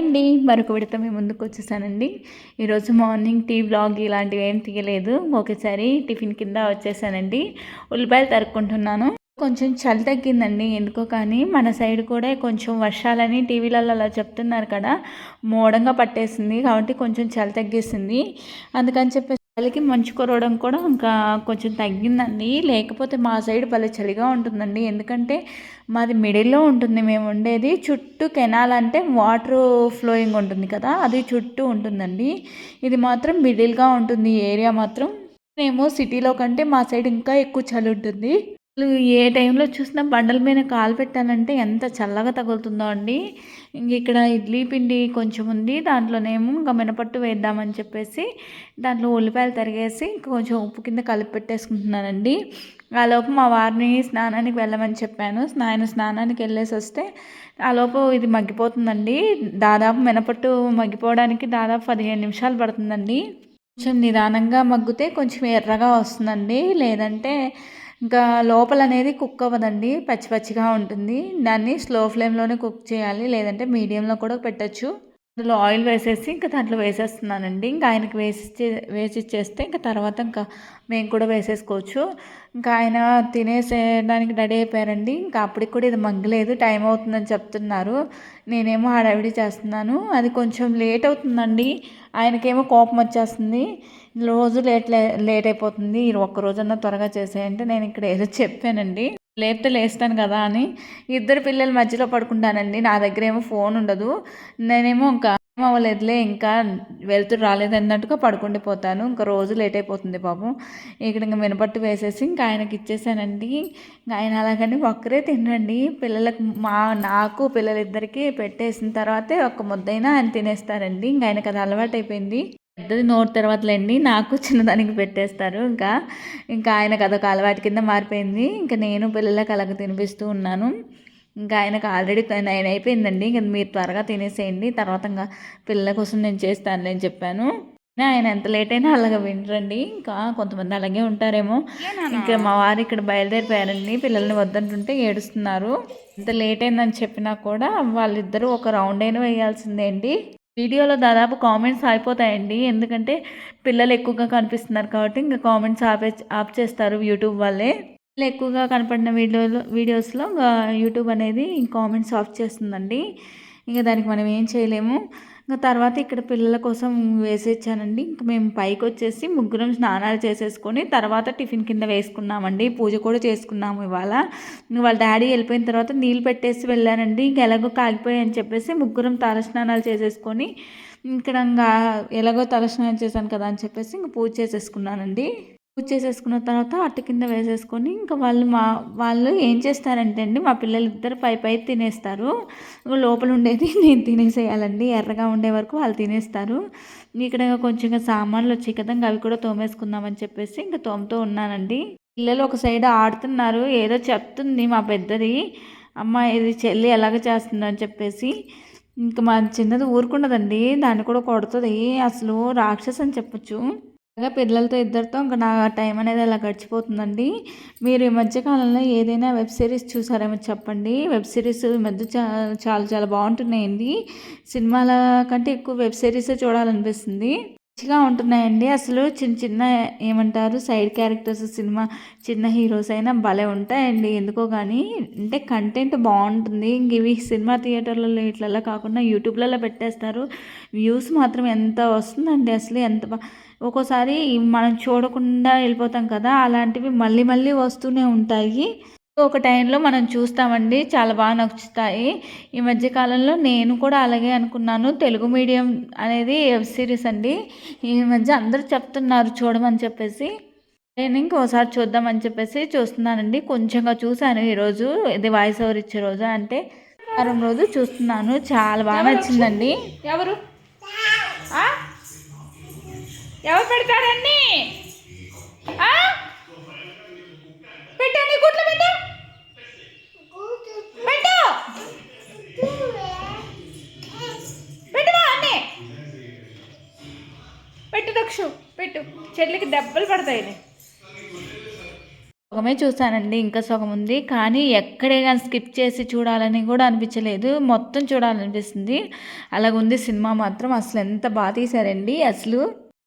అండి మరొక విడత మేము ముందుకు వచ్చేసానండి. ఈరోజు మార్నింగ్ టీ బ్లాగ్ ఇలాంటివి ఏం తీయలేదు. ఒకేసారి టిఫిన్ కింద వచ్చేసానండి. ఉల్లిపాయలు తరుక్కుంటున్నాను. కొంచెం చలి తగ్గిందండి ఎందుకో కానీ మన సైడ్ కూడా కొంచెం వర్షాలని టీవీలలో అలా చెప్తున్నారు కదా మోడంగా పట్టేసింది కాబట్టి కొంచెం చలి తగ్గేసింది అందుకని చెప్పేసి చలికి మంచు కురవడం కూడా ఇంకా కొంచెం తగ్గిందండి. లేకపోతే మా సైడ్ భలే చలిగా ఉంటుందండి. ఎందుకంటే మాది మిడిల్లో ఉంటుంది. మేము ఉండేది చుట్టూ కెనాల్ అంటే వాటర్ ఫ్లోయింగ్ ఉంటుంది కదా అది చుట్టూ ఉంటుందండి. ఇది మాత్రం మిడిల్గా ఉంటుంది. ఏరియా మాత్రం మేము సిటీలో కంటే మా సైడ్ ఇంకా ఎక్కువ చలి ఉంటుంది. ఏ టైంలో చూసినా బండల మీద కాలు పెట్టాలంటే ఎంత చల్లగా తగులుతుందో అండి. ఇంక ఇక్కడ ఇడ్లీ పిండి కొంచెం ఉంది దాంట్లోనేమో ఇంకా మినపట్టు వేద్దామని చెప్పేసి దాంట్లో ఉల్లిపాయలు తరిగేసి కొంచెం ఉప్పు కింద కలిపి పెట్టేసుకుంటున్నానండి. ఆ లోపు మా వారిని స్నానానికి వెళ్ళమని చెప్పాను. ఆయన స్నానానికి వెళ్ళేసి వస్తే ఆలోపు ఇది మగ్గిపోతుందండి. దాదాపు మినపట్టు మగ్గిపోవడానికి దాదాపు పదిహేను నిమిషాలు పడుతుందండి. కొంచెం నిదానంగా మగ్గితే కొంచెం ఎర్రగా వస్తుందండి. లేదంటే ఇంకా లోపల అనేది కుక్ అవ్వదండి పచ్చి పచ్చిగా ఉంటుంది. దాన్ని స్లో ఫ్లేమ్లోనే కుక్ చేయాలి లేదంటే మీడియంలో కూడా పెట్టచ్చు. అందులో ఆయిల్ వేసేసి ఇంకా దాంట్లో వేసేస్తున్నానండి. ఇంకా ఆయనకి వేసి వేసి ఇచ్చేస్తే ఇంకా తర్వాత ఇంకా మేము కూడా వేసేసుకోవచ్చు. ఇంకా ఆయన తినేసేయడానికి రెడీ అయిపోయారండి. ఇంకా అప్పటికి కూడా ఇది మగ్గలేదు టైం అవుతుందని చెప్తున్నారు. నేనేమో హడావిడి చేస్తున్నాను. అది కొంచెం లేట్ అవుతుందండి. ఆయనకేమో కోపం వచ్చేస్తుంది. రోజు లేట్ లేట్ అయిపోతుంది. ఒక్క రోజన్నా త్వరగా చేసేయంటే నేను ఇక్కడ ఏదో చెప్పానండి. లేపితే లేస్తాను కదా అని. ఇద్దరు పిల్లల మధ్యలో పడుకుంటానండి. నా దగ్గర ఏమో ఫోన్ ఉండదు. నేనేమో ఇంకా అవ్వలేదులే ఇంకా వెళ్తురు రాలేదన్నట్టుగా పడుకుండి పోతాను. ఇంకా రోజు లేట్ అయిపోతుంది పాపం. ఇక్కడ ఇంకా మినపట్టు వేసేసి ఇంకా ఆయనకి ఇచ్చేసానండి. ఆయన అలాగని ఒక్కరే తినండి పిల్లలకు మా నాకు పిల్లలిద్దరికీ పెట్టేసిన తర్వాతే ఒక ముద్దైనా ఆయన తినేస్తారండి. ఇంకా ఆయనకు అది అలవాటు అయిపోయింది. పెద్దది తర్వాత తర్వాతలేండి నాకు చిన్నదానికి పెట్టేస్తారు. ఇంకా ఇంకా ఆయనకు అదొక అలవాటు కింద మారిపోయింది. ఇంకా నేను పిల్లలకు అలాగ తినిపిస్తూ ఉన్నాను. ఇంకా ఆయనకు ఆల్రెడీ నైన్ అయిపోయిందండి. ఇంకా మీరు త్వరగా తినేసేయండి. తర్వాత ఇంకా పిల్లల కోసం నేను చేస్తాను అని చెప్పాను ఆయన ఎంత లేట్ అయినా అలాగే వినరండి. ఇంకా కొంతమంది అలాగే ఉంటారేమో. ఇంకా మా వారు ఇక్కడ బయలుదేరిపోయారండి. పిల్లల్ని వద్దంటుంటే ఏడుస్తున్నారు. ఎంత లేట్ అయిందని చెప్పినా కూడా వాళ్ళిద్దరూ ఒక రౌండ్ అయినా వేయాల్సిందే అండి. వీడియోలో దాదాపు కామెంట్స్ అయిపోతాయండి ఎందుకంటే పిల్లలు ఎక్కువగా కనిపిస్తున్నారు కాబట్టి ఇంకా కామెంట్స్ ఆపే ఆఫ్ చేస్తారు యూట్యూబ్ వాళ్ళే. ఎక్కువగా కనపడిన వీడియోలో వీడియోస్లో యూట్యూబ్ అనేది కామెంట్స్ ఆఫ్ చేస్తుందండి. ఇంకా దానికి మనం ఏం చేయలేము. ఇంకా తర్వాత ఇక్కడ పిల్లల కోసం వేసేచ్చానండి. ఇంక మేము పైకి వచ్చేసి ముగ్గురం స్నానాలు చేసేసుకొని తర్వాత టిఫిన్ కింద వేసుకున్నామండి. పూజ కూడా చేసుకున్నాము ఇవాళ. వాళ్ళ డాడీ వెళ్ళిపోయిన తర్వాత నీళ్ళు పెట్టేసి వెళ్ళానండి. ఇంక ఎలాగో కాగిపోయాయి అని చెప్పేసి ముగ్గురం తల స్నానాలు చేసేసుకొని ఇక్కడ ఇంకా ఎలాగో తలస్నానం చేశాను కదా అని చెప్పేసి ఇంక పూజ చేసేసుకున్నానండి. పూజ చేసేసుకున్న తర్వాత అట్టు కింద వేసేసుకొని ఇంకా వాళ్ళు మా వాళ్ళు ఏం చేస్తారంటే అండి మా పిల్లలు ఇద్దరు పై పై తినేస్తారు. లోపల ఉండేది నేను తినేసేయాలండి. ఎర్రగా ఉండే వరకు వాళ్ళు తినేస్తారు. ఇక్కడ కొంచెం సామాన్లు వచ్చాయి కదా అవి కూడా తోమేసుకుందామని చెప్పేసి ఇంకా తోముతూ ఉన్నానండి. పిల్లలు ఒక సైడ్ ఆడుతున్నారు ఏదో చెప్తుంది మా పెద్దది. అమ్మ ఇది చెల్లి ఎలాగ చేస్తుందని చెప్పేసి. ఇంకా మా చిన్నది ఊరుకున్నదండి దాన్ని కూడా కొడుతుంది. అసలు రాక్షస్ అని చెప్పచ్చు. అలాగే పిల్లలతో ఇద్దరితో ఇంకా నా టైం అనేది అలా గడిచిపోతుందండి. మీరు ఈ మధ్యకాలంలో ఏదైనా వెబ్ సిరీస్ చూసారేమో చెప్పండి. వెబ్ సిరీస్ ఈ మధ్య చాలా చాలా బాగుంటున్నాయండి. సినిమాల కంటే ఎక్కువ వెబ్ సిరీసే చూడాలనిపిస్తుంది. మంచిగా ఉంటున్నాయండి. అసలు చిన్న చిన్న ఏమంటారు సైడ్ క్యారెక్టర్స్ సినిమా చిన్న హీరోస్ అయినా భలే ఉంటాయండి. ఎందుకో కానీ అంటే కంటెంట్ బాగుంటుంది. ఇంక ఇవి సినిమా థియేటర్లలో ఇట్లలా కాకుండా యూట్యూబ్లలో పెట్టేస్తారు. వ్యూస్ మాత్రం ఎంత వస్తుందండి అసలు ఎంత ఒక్కోసారి మనం చూడకుండా వెళ్ళిపోతాం కదా అలాంటివి మళ్ళీ మళ్ళీ వస్తూనే ఉంటాయి. ఒక టైంలో మనం చూస్తామండి చాలా బాగా నచ్చుతాయి. ఈ మధ్యకాలంలో నేను కూడా అలాగే అనుకున్నాను. తెలుగు మీడియం అనేది వెబ్ సిరీస్ అండి. ఈ మధ్య అందరూ చెప్తున్నారు చూడమని చెప్పేసి. నేను ఇంకోసారి చూద్దామని చెప్పేసి చూస్తున్నానండి. కొంచెంగా చూశాను ఈరోజు ఇది వాయిస్ ఓవర్ ఇచ్చే రోజు అంటే వారం రోజు చూస్తున్నాను. చాలా బాగా నచ్చిందండి. ఎవరు? ఎవరు పెడతారన్నీ పెట్టండి గుట్లు పెట్టు. పెట్టు. పెట్టువా అన్నీ? పెట్టు దక్షు పెట్టు. చెల్లికి దెబ్బలు పడతాయి సగమే చూసానండి ఇంకా సగం ఉంది. కానీ ఎక్కడే కానీ స్కిప్ చేసి చూడాలని కూడా అనిపించలేదు. మొత్తం చూడాలనిపిస్తుంది. అలాగుంది సినిమా మాత్రం. అసలు ఎంత బాగా తీశారండి. అసలు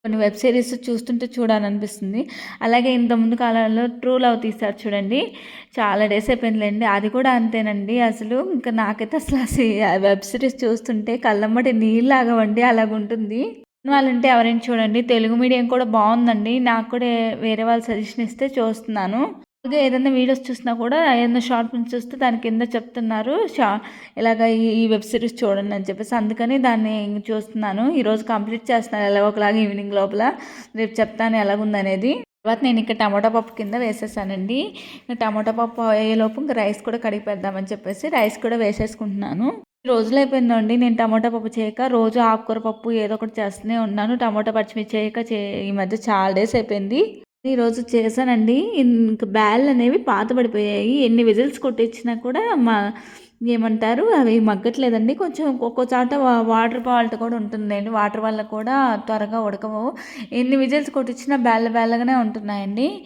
కొన్ని వెబ్ సిరీస్ చూస్తుంటే చూడాలనిపిస్తుంది. అలాగే ఇంతకుముందు కాలంలో ట్రూ లవ్ తీశారు చూడండి. చాలా డేస్ అయిపోయిందిలేండి. అది కూడా అంతేనండి. అసలు ఇంకా నాకైతే అసలు వెబ్ సిరీస్ చూస్తుంటే కళ్ళమ్మటి నీళ్ళు ఆగవండి అలాగుంటుంది. వాళ్ళంటే ఎవరైనా చూడండి. తెలుగు మీడియం కూడా బాగుందండి. నాకు కూడా వేరే వాళ్ళు సజెషన్ ఇస్తే చూస్తున్నాను. ఇదే ఏదైనా వీడియోస్ చూసినా కూడా ఏదైనా షార్ట్ ఫిల్మ్స్ చూస్తే దాని కింద చెప్తున్నారు షా ఇలాగ ఈ వెబ్ సిరీస్ చూడండి అని చెప్పేసి. అందుకని దాన్ని చూస్తున్నాను. ఈరోజు కంప్లీట్ చేస్తున్నాను. ఎలా ఒకలాగా ఈవినింగ్ లోపల రేపు చెప్తాను ఎలాగుందనేది. తర్వాత నేను ఇక్కడ టమాటా పప్పు కింద వేసేసానండి. టమాటా పప్పు అయ్యేలోపు ఇంకా రైస్ కూడా కడిగి పెడదామని చెప్పేసి రైస్ కూడా వేసేసుకుంటున్నాను. రోజులు అయిపోయిందండి. నేను టమాటా పప్పు చేయక రోజు ఆకుకూర పప్పు ఏదో ఒకటి చేస్తూనే ఉన్నాను. టమాటా పచ్చిమిర్చి చేయక చే ఈ మధ్య చాలా డేస్ అయిపోయింది. ఈరోజు చేశానండి. ఇంక బ్యాల్ అనేవి పాత పడిపోయాయి. ఎన్ని విజిల్స్ కొట్టించినా కూడా మా ఏమంటారు అవి మగ్గట్లేదండి. కొంచెం ఒక్కో చాట వా- వాటర్ ఫాల్ట్ కూడా ఉంటుందండి. వాటర్ వల్ల కూడా త్వరగా ఉడకవు. ఎన్ని విజిల్స్ కొట్టించినా బ్యాల్ల బ్యాల్లగానే ఉంటున్నాయండి.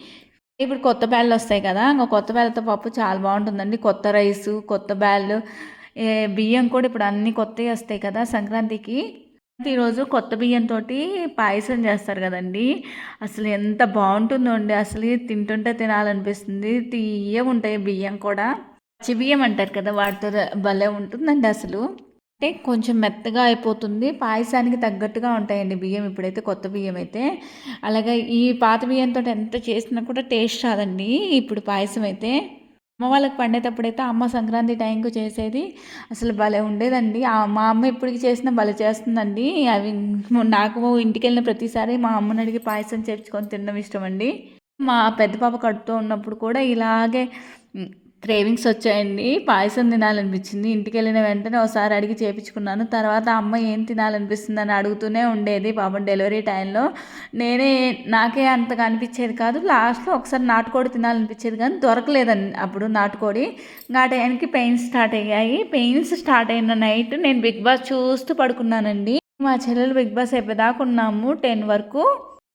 ఇప్పుడు కొత్త బ్యాళ్ళు వస్తాయి కదా ఇంకా కొత్త బ్యాళ్ళతో పప్పు చాలా బాగుంటుందండి. కొత్త రైసు కొత్త బ్యాళ్ళు బియ్యం కూడా ఇప్పుడు అన్నీ కొత్తవి వస్తాయి కదా సంక్రాంతికి. ఈరోజు కొత్త బియ్యంతో పాయసం చేస్తారు కదండి. అసలు ఎంత బాగుంటుందో అండి. అసలు తింటుంటే తినాలనిపిస్తుంది. తీయగా ఉంటాయి బియ్యం కూడా. పచ్చి బియ్యం అంటారు కదా వాటితో భలే ఉంటుందండి అసలు. అంటే కొంచెం మెత్తగా అయిపోతుంది. పాయసానికి తగ్గట్టుగా ఉంటాయండి బియ్యం ఇప్పుడైతే కొత్త బియ్యం అయితే. అలాగే ఈ పాత బియ్యంతో ఎంత చేసినా కూడా టేస్ట్ రాదండి. ఇప్పుడు పాయసం అయితే. అమ్మ వాళ్ళకి పండేటప్పుడైతే అమ్మ సంక్రాంతి టైంకు చేసేది. అసలు భలే ఉండేదండి. మా అమ్మ ఎప్పటికి చేసినా భలే చేస్తుందండి. అవి నాకు ఇంటికి వెళ్ళిన ప్రతిసారి మా అమ్మని అడిగి పాయసం చేర్చుకొని తినడం ఇష్టం అండి మా పెద్ద పాప కడుపుతో ఉన్నప్పుడు కూడా ఇలాగే క్రేవింగ్స్ వచ్చాయండి. పాయసం తినాలనిపించింది. ఇంటికి వెళ్ళిన వెంటనే ఒకసారి అడిగి చేపించుకున్నాను. తర్వాత అమ్మ ఏం తినాలనిపిస్తుంది అని అడుగుతూనే ఉండేది పాపం డెలివరీ టైంలో. నేనే నాకే అంతగా అనిపించేది కాదు. లాస్ట్లో ఒకసారి నాటుకోడి తినాలనిపించేది కానీ దొరకలేదండి అప్పుడు నాటుకోడి. నా ఆ టైంకి పెయిన్స్ స్టార్ట్ అయ్యాయి. పెయిన్స్ స్టార్ట్ అయిన నైట్ నేను బిగ్ బాస్ చూస్తూ పడుకున్నానండి. మా చెల్లెలు బిగ్ బాస్ అయిపోయేదాకా ఉన్నాము టెన్ వరకు.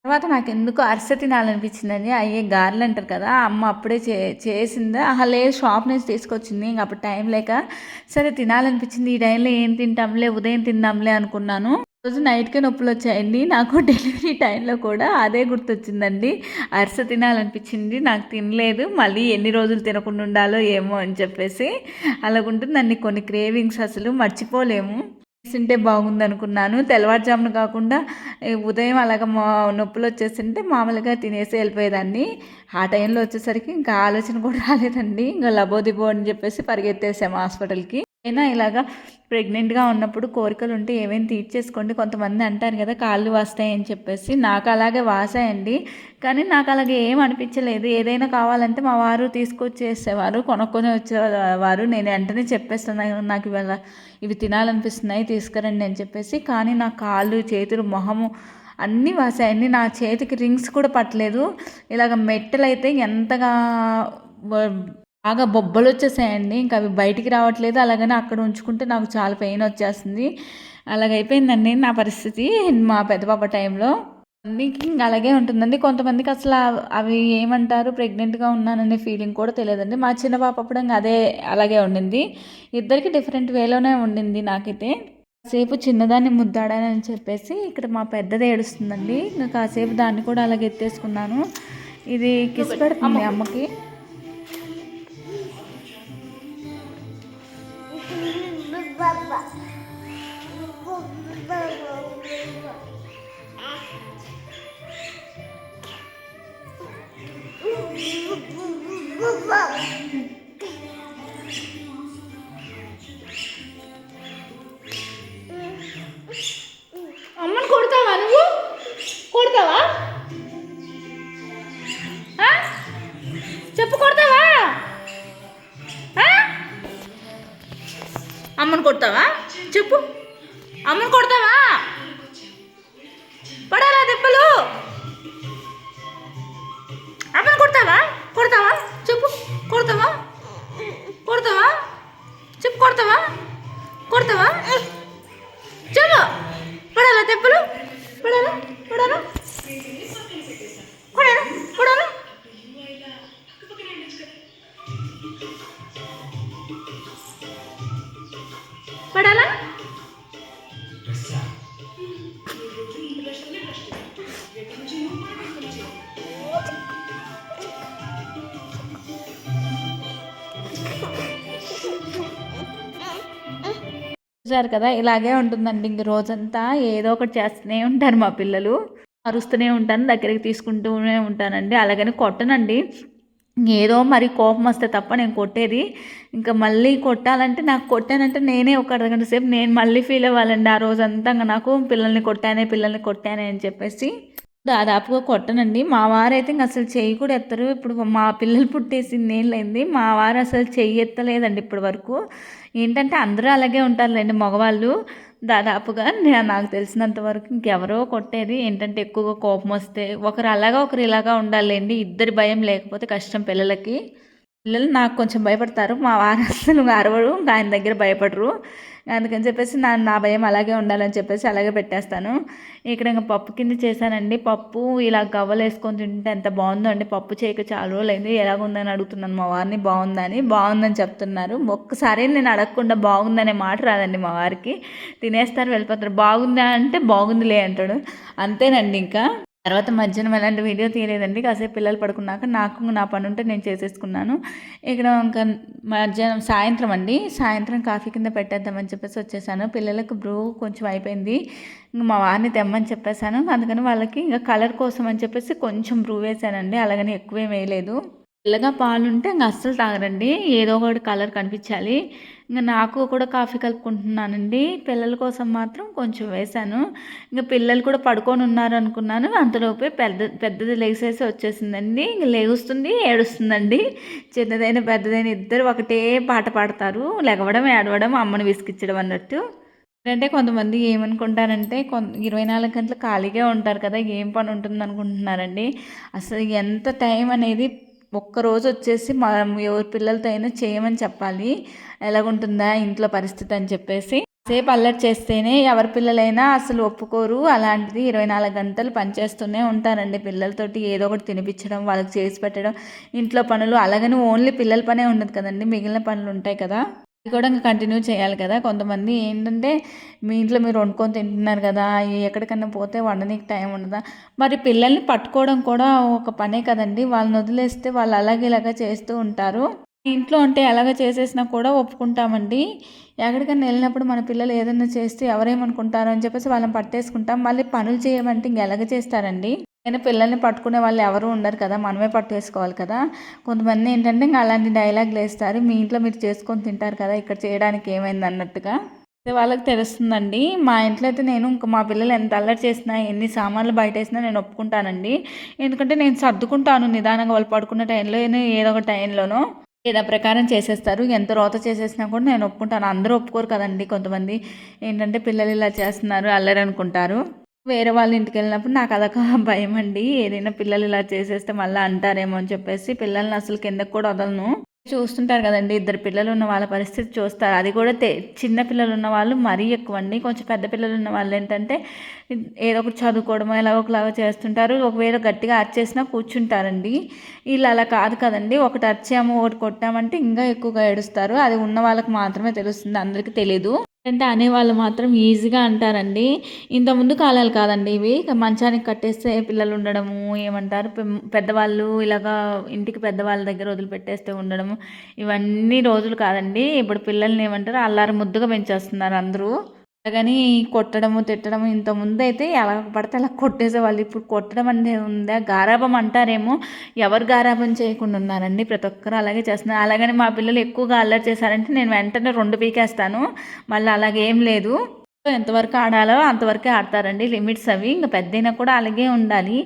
తర్వాత నాకు ఎందుకో అరిసె తినాలనిపించిందని అయ్యే గారెలు అంటారు కదా అమ్మ అప్పుడే చే చేసింది. ఆహా లేదు షాప్ నుంచి తీసుకొచ్చింది. ఇంక అప్పుడు టైం లేక సరే తినాలనిపించింది. ఈ టైంలో ఏం తింటాంలే ఉదయం తిందాంలే అనుకున్నాను. రోజు నైట్కే నొప్పులు వచ్చాయండి. నాకు డెలివరీ టైంలో కూడా అదే గుర్తొచ్చిందండి. అరిసె తినాలనిపించింది. నాకు తినలేదు. మళ్ళీ ఎన్ని రోజులు తినకుండా ఉండాలో ఏమో అని చెప్పేసి. అలాగుంటుందండి కొన్ని క్రేవింగ్స్ అసలు మర్చిపోలేము. తింటే బాగుంది అనుకున్నాను తెల్లవారుజామున కాకుండా ఉదయం అలాగ మా నొప్పులు వచ్చేసింటే మామూలుగా తినేసి వెళ్ళిపోయేదాన్ని. ఆ టైంలో వచ్చేసరికి ఇంకా ఆలోచన కూడా రాలేదండి. ఇంకా లబోదిబో అని చెప్పేసి పరిగెత్తేసాము హాస్పిటల్కి. అయినా ఇలాగా ప్రెగ్నెంట్గా ఉన్నప్పుడు కోరికలు ఉంటే ఏమేమి తీర్చేసుకోండి. కొంతమంది అంటారు కదా కాళ్ళు వస్తాయని చెప్పేసి. నాకు అలాగే వాసాయండి. కానీ నాకు అలాగే ఏం అనిపించలేదు. ఏదైనా కావాలంటే మా వారు తీసుకొచ్చేసేవారు కొనుక్కొని వచ్చేవారు. నేను వెంటనే చెప్పేస్తున్నాను నాకు ఇవాళ ఇవి తినాలనిపిస్తున్నాయి తీసుకురండి అని చెప్పేసి. కానీ నా కాళ్ళు చేతులు మొహము అన్నీ వాసాయండి. నా చేతికి రింగ్స్ కూడా పట్టలేదు. ఇలాగ మెట్టెలు అయితే ఎంతగా బాగా బొబ్బలు వచ్చేసాయండి. ఇంకా అవి బయటికి రావట్లేదు. అలాగని అక్కడ ఉంచుకుంటే నాకు చాలా పెయిన్ వచ్చేస్తుంది. అలాగైపోయిందండి నా పరిస్థితి మా పెద్ద పాప టైంలో. అన్నికి అలాగే ఉంటుందండి. కొంతమందికి అసలు అవి ఏమంటారు? ప్రెగ్నెంట్గా ఉన్నాననే ఫీలింగ్ కూడా తెలియదండి. మా చిన్న పాప అప్పుడు ఇంకా అదే అలాగే ఉండింది. ఇద్దరికి డిఫరెంట్ వేలోనే ఉండింది నాకైతే. కాసేపు చిన్నదాన్ని ముద్దాడానని చెప్పేసి ఇక్కడ మా పెద్దది ఏడుస్తుందండి. ఇంకా కాసేపు దాన్ని కూడా అలాగే ఎత్తేసుకున్నాను. ఇది కిస్ పెడుతుంది అమ్మకి. 爸爸，爸爸，爸爸，爸爸。爸爸。చూసారు కదా ఇలాగే ఉంటుందండి. ఇంక రోజంతా ఏదో ఒకటి చేస్తూనే ఉంటారు మా పిల్లలు. అరుస్తూనే ఉంటాను దగ్గరికి తీసుకుంటూనే ఉంటానండి. అలాగని కొట్టనండి. ఏదో మరి కోపం వస్తే తప్ప నేను కొట్టేది. ఇంకా మళ్ళీ కొట్టాలంటే నాకు కొట్టానంటే నేనే ఒక అరగంట సేపు నేను మళ్ళీ ఫీల్ అవ్వాలండి. ఆ రోజంతా నాకు పిల్లల్ని కొట్టానే పిల్లల్ని కొట్టానే అని చెప్పేసి దాదాపుగా కొట్టనండి. మా వారైతే ఇంక అసలు చెయ్యి కూడా ఎత్తరు. ఇప్పుడు మా పిల్లలు పుట్టేసి నేళ్ళైంది మా వారు అసలు చెయ్యి ఎత్తలేదండి ఇప్పటి వరకు. ఏంటంటే అందరూ అలాగే ఉంటారులేండి మగవాళ్ళు. దాదాపుగా నాకు తెలిసినంత వరకు ఇంకెవరో కొట్టేది. ఏంటంటే ఎక్కువగా కోపం వస్తే ఒకరు అలాగా ఒకరు ఇలాగా ఉండాలండి. ఇద్దరి భయం లేకపోతే కష్టం పిల్లలకి. పిల్లలు నాకు కొంచెం భయపడతారు. మా వారు అసలు అరవరు ఇంకా ఆయన దగ్గర భయపడరు. అందుకని చెప్పేసి నా నా భయం అలాగే ఉండాలని చెప్పేసి అలాగే పెట్టేస్తాను. ఇక్కడ ఇంకా పప్పు కింద చేశానండి. పప్పు ఇలా గవ్వలు వేసుకొని తింటే ఎంత బాగుందో అండి. పప్పు చేయక చాలా రోజులు అయింది ఎలాగుందని అడుగుతున్నాను. మా వారిని బాగుందని బాగుందని చెప్తున్నారు. ఒక్కసారి నేను అడగకుండా బాగుందనే మాట రాదండి మా వారికి. తినేస్తారు వెళ్ళిపోతారు. బాగుందా అంటే బాగుందిలే అంటాడు. అంతేనండి ఇంకా. తర్వాత మధ్యాహ్నం అలాంటి వీడియో తీయలేదండి. కాసేపు పిల్లలు పడుకున్నాక నాకు నా పని ఉంటే నేను చేసేసుకున్నాను. ఇక్కడ ఇంకా మధ్యాహ్నం సాయంత్రం అండి. సాయంత్రం కాఫీ కింద పెట్టేద్దామని చెప్పేసి వచ్చేసాను. పిల్లలకు బ్రూ కొంచెం అయిపోయింది. ఇంక మా వారిని తెమ్మని చెప్పేసాను. అందుకని వాళ్ళకి ఇంకా కలర్ కోసం అని చెప్పేసి కొంచెం బ్రూ వేసానండి. అలాగని ఎక్కువ వేయలేదు. తెల్లగా పాలు ఉంటే ఇంకా అస్సలు తాగరండి. ఏదో ఒకటి కలర్ కనిపించాలి. ఇంకా నాకు కూడా కాఫీ కలుపుకుంటున్నానండి. పిల్లల కోసం మాత్రం కొంచెం వేశాను. ఇంకా పిల్లలు కూడా పడుకొని ఉన్నారు అనుకున్నాను అంతలోపే పెద్ద పెద్దది లేచేసి వచ్చేసిందండి. ఇంక లేగుస్తుంది ఏడుస్తుందండి. చిన్నదైన పెద్దదైన ఇద్దరు ఒకటే పాట పాడతారు. లెగవడం ఏడవడం అమ్మని విసికిచ్చడం అన్నట్టు. అంటే కొంతమంది ఏమనుకుంటారంటే కొంత ఇరవై నాలుగు గంటలు ఖాళీగా ఉంటారు కదా ఏం పని ఉంటుంది అనుకుంటున్నారండి అసలు ఎంత టైం అనేది ఒక్కరోజు వచ్చేసి మా ఎవరి పిల్లలతో అయినా చేయమని చెప్పాలి. ఎలాగుంటుందా ఇంట్లో పరిస్థితి అని చెప్పేసి. సేపు అల్లరి చేస్తేనే ఎవరి పిల్లలైనా అసలు ఒప్పుకోరు. అలాంటిది ఇరవై నాలుగు గంటలు పనిచేస్తూనే ఉంటారండి పిల్లలతోటి. ఏదో ఒకటి తినిపించడం వాళ్ళకి చేసి పెట్టడం. ఇంట్లో పనులు అలాగని ఓన్లీ పిల్లల పనే ఉండదు కదండి. మిగిలిన పనులు ఉంటాయి కదా. కూడా ఇంకా కంటిన్యూ చేయాలి కదా. కొంతమంది ఏంటంటే మీ ఇంట్లో మీరు వండుకొని తింటున్నారు కదా ఎక్కడికన్నా పోతే వండనీకి టైం ఉండదా? మరి పిల్లల్ని పట్టుకోవడం కూడా ఒక పనే కదండి. వాళ్ళని వదిలేస్తే వాళ్ళు అలాగే ఇలాగ చేస్తూ ఉంటారు. ఇంట్లో ఉంటే ఎలాగ చేసేసినా కూడా ఒప్పుకుంటామండి. ఎక్కడికైనా వెళ్ళినప్పుడు మన పిల్లలు ఏదైనా చేస్తే ఎవరేమనుకుంటారో అని చెప్పేసి వాళ్ళని పట్టేసుకుంటాం. మళ్ళీ పనులు చేయమంటే ఇంక ఎలాగ చేస్తారండి? అయినా పిల్లల్ని పట్టుకునే వాళ్ళు ఎవరు ఉండరు కదా మనమే పట్టేసుకోవాలి కదా. కొంతమంది ఏంటంటే ఇంకా అలాంటి డైలాగ్లు వేస్తారు మీ ఇంట్లో మీరు చేసుకొని తింటారు కదా ఇక్కడ చేయడానికి ఏమైంది అన్నట్టుగా. వాళ్ళకి తెలుస్తుందండి మా ఇంట్లో అయితే నేను ఇంకా మా పిల్లలు ఎంత అల్లరి చేసినా ఎన్ని సామాన్లు బయట వేసినా నేను ఒప్పుకుంటానండి. ఎందుకంటే నేను సర్దుకుంటాను నిదానంగా వాళ్ళు పడుకున్న టైంలో ఏదో ఒక టైంలోనో ఏదో ప్రకారం చేసేస్తారు ఎంత రోత చేసేసినా కూడా నేను ఒప్పుకుంటాను. అందరూ ఒప్పుకోరు కదండి కొంతమంది. ఏంటంటే పిల్లలు ఇలా చేస్తున్నారు అల్లరి అనుకుంటారు. వేరే వాళ్ళ ఇంటికి వెళ్ళినప్పుడు నాకు అదొక భయం అండి ఏదైనా పిల్లలు ఇలా చేసేస్తే మళ్ళీ అంటారేమో అని చెప్పేసి పిల్లల్ని అసలు కిందకు కూడా వదలను. చూస్తుంటారు కదండి ఇద్దరు పిల్లలు ఉన్న వాళ్ళ పరిస్థితి చూస్తారు. అది కూడా తె చిన్న పిల్లలు ఉన్న వాళ్ళు మరీ ఎక్కువ అండి కొంచెం పెద్ద పిల్లలు ఉన్న వాళ్ళు ఏంటంటే ఏదో ఒకటి చదువుకోవడమో ఇలా ఒకలాగా చేస్తుంటారు. ఒకవేళ గట్టిగా అరిచేసినా కూర్చుంటారండి. వీళ్ళు అలా కాదు కదండి. ఒకటి అరిచాము ఒకటి కొట్టామంటే ఇంకా ఎక్కువగా ఏడుస్తారు. అది ఉన్న వాళ్ళకి మాత్రమే తెలుస్తుంది అందరికీ తెలియదు అంటే అనేవాళ్ళు మాత్రం ఈజీగా అంటారండి. ఇంతకుముందు కాలాలు కాదండి ఇవి. మంచానికి కట్టేస్తే పిల్లలు ఉండడము ఏమంటారు? పెద్దవాళ్ళు ఇలాగా ఇంటికి పెద్దవాళ్ళ దగ్గర వదిలిపెట్టేస్తే ఉండడము ఇవన్నీ రోజులు కాదండి. ఇప్పుడు పిల్లల్ని ఏమంటారు? అల్లారి ముద్దుగా పెంచేస్తున్నారు అందరూ. కానీ కొట్టడము తిట్టడము ఇంత ముందు అయితే ఎలా పడితే అలా కొట్టేసేవాళ్ళు. ఇప్పుడు కొట్టడం అనేది ఉందా? గారాబం అంటారేమో? ఎవరు గారాబం చేయకుండా ఉన్నారండి? ప్రతి ఒక్కరు అలాగే చేస్తున్నారు. అలాగని మా పిల్లలు ఎక్కువగా అల్లరి చేశారంటే నేను వెంటనే రెండు పీకేస్తాను. మళ్ళీ అలాగేం లేదు. ఎంతవరకు ఆడాలో అంతవరకే ఆడతారండి. లిమిట్స్ అవి. ఇంకా పెద్దయినా కూడా అలాగే ఉండాలి.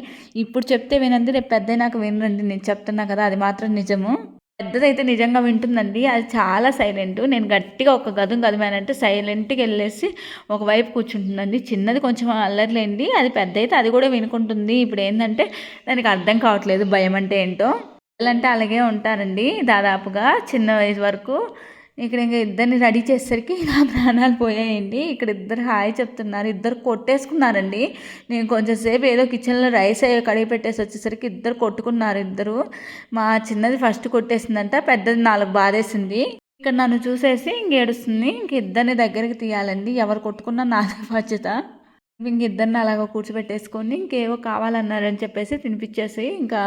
ఇప్పుడు చెప్తే వినండి రేపు పెద్దయినాక వినరండి. నేను చెప్తున్నా కదా అది మాత్రం నిజము. పెద్దదైతే నిజంగా వింటుందండి. అది చాలా సైలెంట్. నేను గట్టిగా ఒక గదుం గదిమానంటే సైలెంట్కి వెళ్ళేసి ఒకవైపు కూర్చుంటుందండి. చిన్నది కొంచెం అల్లర్లేండి. అది పెద్ద అయితే అది కూడా వినుకుంటుంది. ఇప్పుడు ఏంటంటే దానికి అర్థం కావట్లేదు భయం అంటే ఏంటో. పిల్లలంటే అలాగే ఉంటారండి దాదాపుగా చిన్న వయసు వరకు. ఇక్కడ ఇంకా ఇద్దరిని రెడీ చేసేసరికి నా ప్రాణాలు పోయాయండి. ఇక్కడ ఇద్దరు హాయ్ చెప్తున్నారు ఇద్దరు కొట్టేసుకున్నారండి. నేను కొంచెం సేపు ఏదో కిచెన్లో రైస్ అయ్యో కడిగి పెట్టేసి వచ్చేసరికి ఇద్దరు కొట్టుకున్నారు ఇద్దరు. మా చిన్నది ఫస్ట్ కొట్టేసిందంట పెద్దది నాలుగు బాధేసింది. ఇక్కడ నన్ను చూసేసి ఇంకేడుస్తుంది ఇంక ఇద్దరిని దగ్గరికి తీయాలండి. ఎవరు కొట్టుకున్నా నాదే బాధ్యత. ఇంక ఇద్దరిని అలాగ కూర్చోబెట్టేసుకొని ఇంకేవో కావాలన్నారని చెప్పేసి తినిపించేసి ఇంకా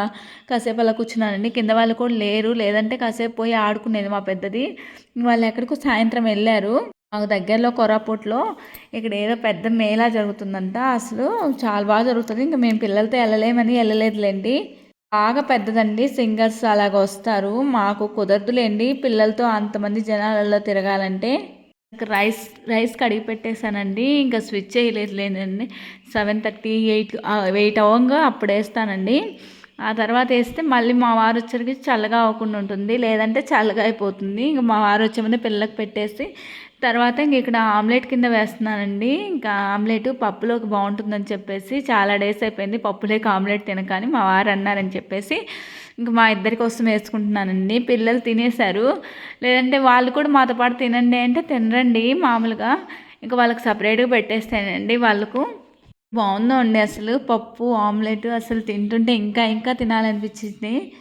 కాసేపు అలా కూర్చున్నానండి. కింద వాళ్ళు కూడా లేరు. లేదంటే కాసేపు పోయి ఆడుకునేది మా పెద్దది. వాళ్ళు ఎక్కడికో సాయంత్రం వెళ్ళారు. మాకు దగ్గరలో కొరాపూట్లో ఇక్కడ ఏదో పెద్ద మేళా జరుగుతుందంట. అసలు చాలా బాగా జరుగుతుంది. ఇంకా మేము పిల్లలతో వెళ్ళలేమని వెళ్ళలేదులేండి. బాగా పెద్దదండి. సింగర్స్ అలాగ వస్తారు. మాకు కుదరదులేండి. పిల్లలతో అంతమంది జనాలలో తిరగాలంటే. రైస్ రైస్ కడిగి పెట్టేశానండి. ఇంకా స్విచ్ చేయలేదు లేదండి. సెవెన్ థర్టీ ఎయిట్ ఎయిట్ అవ్వంగా అప్పుడు వేస్తానండి. ఆ తర్వాత వేస్తే మళ్ళీ మా వారు వచ్చరికి చల్లగా అవ్వకుండా ఉంటుంది. లేదంటే చల్లగా అయిపోతుంది. ఇంకా మా వారు వచ్చే ముందు పిల్లలకు పెట్టేసి తర్వాత ఇంక ఇక్కడ ఆమ్లెట్ కింద వేస్తున్నానండి. ఇంకా ఆమ్లెట్ పప్పులోకి బాగుంటుందని చెప్పేసి చాలా డేస్ అయిపోయింది. పప్పులోకి ఆమ్లెట్ తినకని మా వారు అన్నారని చెప్పేసి ఇంక మా ఇద్దరి కోసం వేసుకుంటున్నానండి. పిల్లలు తినేశారు. లేదంటే వాళ్ళు కూడా మాతో పాటు తినండి అంటే తినరండి మామూలుగా. ఇంకా వాళ్ళకి సపరేట్గా పెట్టేస్తానండి వాళ్ళకు బాగుందండి అసలు. పప్పు ఆమ్లెట్ అసలు తింటుంటే ఇంకా ఇంకా తినాలనిపించింది.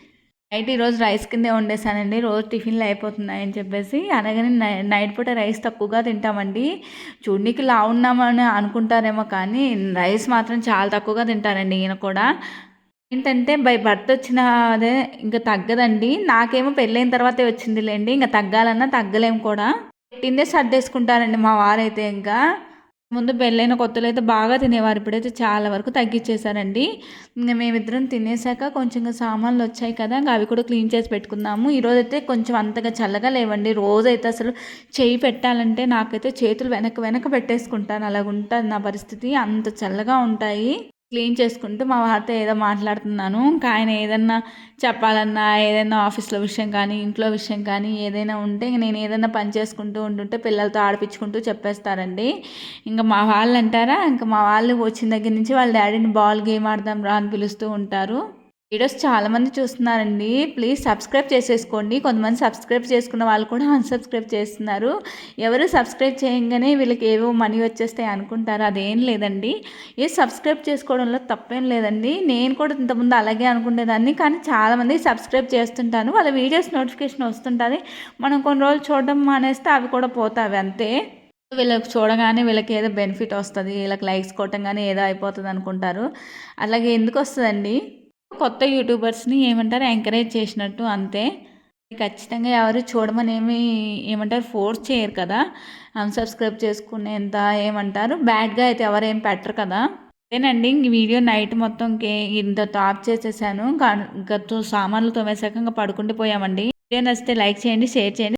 నైట్ ఈరోజు రైస్ కిందే వండేసానండి. రోజు టిఫిన్లు అయిపోతున్నాయి అని చెప్పేసి. అలాగని నై- నైట్ పూట రైస్ తక్కువగా తింటామండి. చూడనీకి లా ఉన్నామని అనుకుంటారేమో కానీ రైస్ మాత్రం చాలా తక్కువగా తింటారండి ఈయన కూడా. ఏంటంటే బై బర్త్ వచ్చిన అదే ఇంకా తగ్గదండి. నాకేమో పెళ్ళైన తర్వాతే వచ్చిందిలేండి. ఇంకా తగ్గాలన్నా తగ్గలేము కూడా. పెట్టిందే సర్దేసుకుంటారండి మా వారైతే ఇంకా. ముందు పెళ్ళైన కొత్తలు అయితే బాగా తినేవారు. ఇప్పుడైతే చాలా వరకు తగ్గించేశారండి ఇంకా మేమిద్దరం తినేసాక కొంచెం ఇంకా సామాన్లు వచ్చాయి కదా ఇంకా అవి కూడా క్లీన్ చేసి పెట్టుకుందాము. ఈరోజు అయితే కొంచెం అంతగా చల్లగా లేవండి. రోజైతే అసలు చేయి పెట్టాలంటే నాకైతే చేతులు వెనక వెనక పెట్టేసుకుంటాను. అలాగుంటుంది నా పరిస్థితి. అంత చల్లగా ఉంటాయి. క్లీన్ చేసుకుంటూ మా వారితో ఏదో మాట్లాడుతున్నాను. ఇంకా ఆయన ఏదన్నా చెప్పాలన్నా ఏదైనా ఆఫీస్లో విషయం కానీ ఇంట్లో విషయం కానీ ఏదైనా ఉంటే ఇంక నేను ఏదైనా పని చేసుకుంటూ ఉంటుంటే పిల్లలతో ఆడిపించుకుంటూ చెప్పేస్తారండి. ఇంకా మా వాళ్ళు అంటారా ఇంకా మా వాళ్ళు వచ్చిన దగ్గర నుంచి వాళ్ళ డాడీని బాల్ గేమ్ ఆడదాం రా అని పిలుస్తూ ఉంటారు. వీడియోస్ చాలామంది చూస్తున్నారండి. ప్లీజ్ సబ్స్క్రైబ్ చేసేసుకోండి. కొంతమంది సబ్స్క్రైబ్ చేసుకున్న వాళ్ళు కూడా అన్సబ్స్క్రైబ్ చేస్తున్నారు. ఎవరు సబ్స్క్రైబ్ చేయగానే వీళ్ళకి ఏవో మనీ వచ్చేస్తాయి అనుకుంటారు. అదేం లేదండి. ఏ సబ్స్క్రైబ్ చేసుకోవడంలో తప్పేం లేదండి. నేను కూడా ఇంతకుముందు అలాగే అనుకునేదాన్ని. కానీ చాలామంది సబ్స్క్రైబ్ చేస్తుంటాను వాళ్ళ వీడియోస్ నోటిఫికేషన్ వస్తుంటుంది. మనం కొన్ని రోజులు చూడడం మానేస్తే అవి కూడా పోతాయి అంతే. వీళ్ళకి చూడగానే వీళ్ళకి ఏదో బెనిఫిట్ వస్తుంది. వీళ్ళకి లైక్స్ కొట్టంగానే ఏదో అయిపోతుంది అనుకుంటారు. అలాగే ఎందుకు వస్తుందండి? కొత్త యూట్యూబర్స్ని ఏమంటారు ఎంకరేజ్ చేసినట్టు అంతే. ఖచ్చితంగా ఎవరు చూడమని ఏమి ఏమంటారు ఫోర్స్ చేయరు కదా. అన్సబ్స్క్రైబ్ చేసుకునేంత ఏమంటారు బ్యాడ్గా అయితే ఎవరు ఏం పెట్టరు కదా. అదేనండి ఈ వీడియో నైట్ మొత్తం ఇంకే ఇంత టాప్ చేసేసాను. ఇంకా సామాన్లు తోమేశాక ఇంకా పడుకుంటే పోయామండి వీడియో నచ్చితే లైక్ చేయండి షేర్ చేయండి.